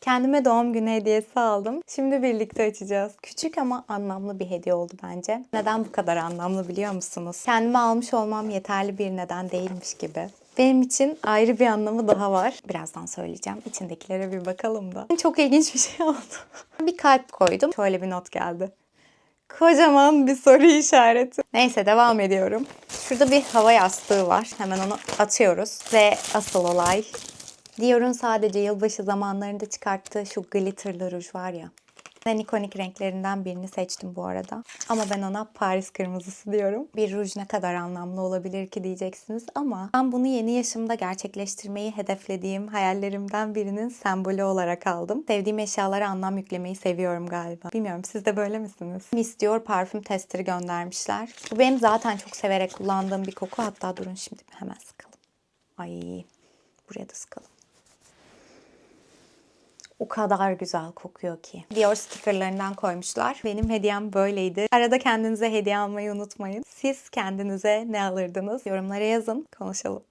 Kendime doğum günü hediyesi aldım. Şimdi birlikte açacağız. Küçük ama anlamlı bir hediye oldu bence. Neden bu kadar anlamlı biliyor musunuz? Kendime almış olmam yeterli bir neden değilmiş gibi. Benim için ayrı bir anlamı daha var. Birazdan söyleyeceğim. İçindekilere bir bakalım da. Çok ilginç bir şey oldu. bir kalp koydum. Şöyle bir not geldi. Kocaman bir soru işareti. Neyse devam ediyorum. Şurada bir hava yastığı var. Hemen onu atıyoruz. Ve asıl olay. Dior'un sadece yılbaşı zamanlarında çıkarttığı şu glitterlı ruj var ya. En ikonik renklerinden birini seçtim bu arada. Ama ben ona Paris kırmızısı diyorum. Bir ruj ne kadar anlamlı olabilir ki diyeceksiniz ama ben bunu yeni yaşımda gerçekleştirmeyi hedeflediğim hayallerimden birinin sembolü olarak aldım. Sevdiğim eşyalara anlam yüklemeyi seviyorum galiba. Bilmiyorum siz de böyle misiniz? Miss Dior parfüm testleri göndermişler. Bu benim zaten çok severek kullandığım bir koku. Hatta durun şimdi hemen sıkalım. Ay buraya da sıkalım. O kadar güzel kokuyor ki. Dior stickerlarından koymuşlar. Benim hediyem böyleydi. Arada kendinize hediye almayı unutmayın. Siz kendinize ne alırdınız? Yorumlara yazın, konuşalım.